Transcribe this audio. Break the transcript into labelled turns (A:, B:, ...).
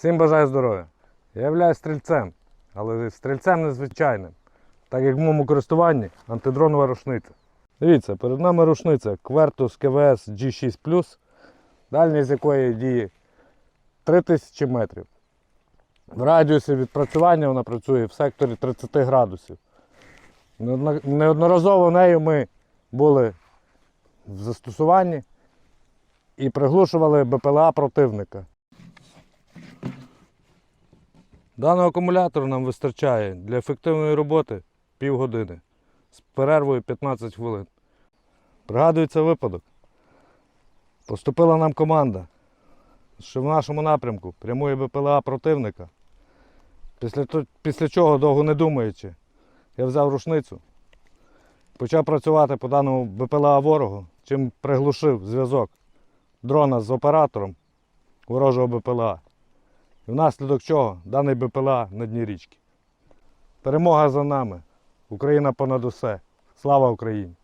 A: Всім бажаю здоров'я. Я являюсь стрільцем, але стрільцем незвичайним, так як в моєму користуванні антидронова рушниця. Дивіться, перед нами рушниця Quertus КВС G6 дальність якої діє 3000 метрів. В радіусі відпрацювання вона працює в секторі 30 градусів. Неодноразово нею ми були в застосуванні і приглушували БПЛА противника. Даного акумулятору нам вистачає для ефективної роботи півгодини з перервою 15 хвилин. Пригадується випадок. Поступила нам команда, що в нашому напрямку прямує БПЛА противника. Після, після чого, довго не думаючи, я взяв рушницю, почав працювати по даному БПЛА ворогу, чим приглушив зв'язок дрона з оператором ворожого БПЛА. Внаслідок чого даний БПЛА на дні річки. Перемога за нами. Україна понад усе. Слава Україні!